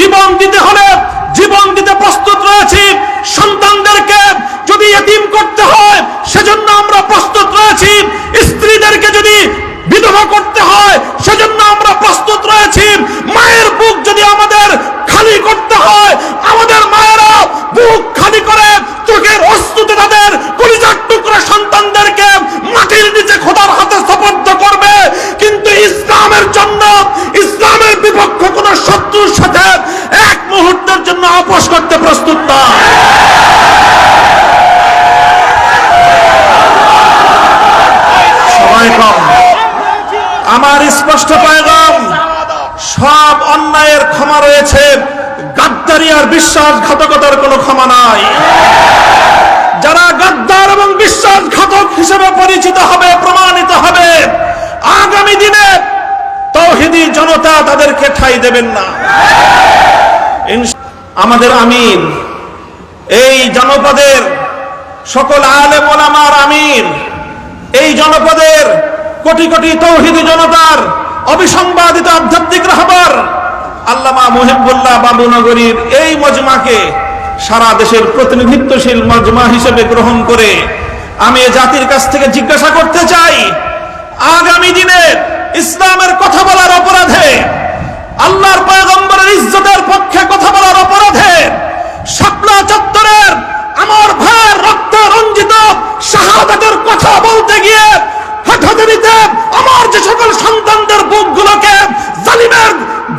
জীবন দিতে হলে জীবন দিতে প্রস্তুত রয়েছি। সন্তানদেরকে যদি এতিম করতে হয়, সেজন্য আমরা প্রস্তুত রয়েছি। স্ত্রীদেরকে যদি বিধবা করতে হয়, সেজন্য আমরা প্রস্তুত রয়েছি। মায়ের বুক যদি আমাদের খালি করতে হয়, আমাদের মায়েরা বুক খালি করে চোখের অস্তুতে তাদের কলিজার টুকরা সন্তানদেরকে মাটির নিচে খোদার হাতে সপর্দ করবে। আমার স্পষ্ট পায়গাম, সব অন্যায়ের ক্ষমা রয়েছে। গাদ্দারি আর বিশ্বাসঘাতকতার কোনো ক্ষমা নাই। যারা গাদ্দার এবং বিশ্বাসঘাতক হিসেবে পরিচিত হবে, প্রমাণিত হবে, আগামী দিনে তৌহিদি জনতা তাদেরকে ঠাই দেবেন না। আমাদের আমির এই জনপদের সকল আলেম ওলামার আমির এই জনপদের কোটি কোটি তৌহিদি জনতার অবিসংবাদিত আধ্যাত্মিক রাহবার। আল্লামা মুহিবুল্লাহ বাবুনগরীর এই মজমাকে সারা দেশের প্রতিনিধিত্বশীল মজমা হিসেবে গ্রহণ করে আমি জাতির কাছ থেকে জিজ্ঞাসা করতে চাই, আগামী দিনে ইসলামের কথা বলার অপরাধে আল্লাহর পয়গম্বরের ইজ্জতের পক্ষে কথা বলার অপরাধে শাপলা চত্বরের আমার ভাইয়ের রক্ত রঞ্জিত শাহাদাতের কথা বলতে গিয়ে হঠাৎরিতে আমার যে সকল সন্তানদের বুকগুলোকে জালিমের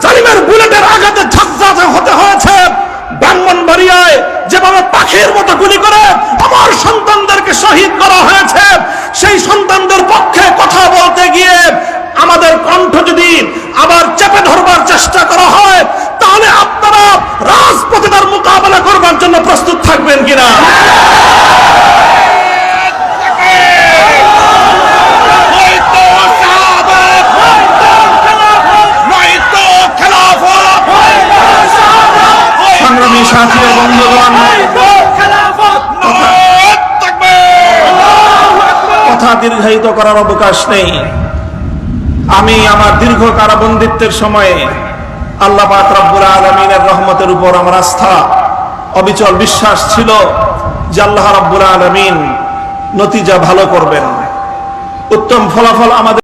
জালিমের বুলেটের আঘাতে ঝাঁঝাঝ হতে হয়েছে ব্রাহ্মণবাড়িয়ায় যেভাবে পাখির মতো গুলি করে আমার সন্তানদেরকে শহীদ করা হয়েছে। সেই সন্তানদের পক্ষে কথা বলতে গিয়ে আমাদের কণ্ঠ যদি আবার চেপে ধরবার চেষ্টা করা হয়, তাহলে আপনারা রাজপথে তার মোকাবেলা করবার জন্য প্রস্তুত থাকবেন কিনা? সংগ্রামী সাথী বন্ধুগণ দীর্ঘায়িত করার অবকাশ নেই। আমি আমার দীর্ঘ কারাবন্দিত্বের সময়ে আল্লাহ রাব্বুল আলমিনের রহমতের উপর আমার আস্থা, অবিচল বিশ্বাস ছিল যে আল্লাহ রব্বুল আলমিন নতিজা ভালো করবেন। উত্তম ফলাফল আমাদের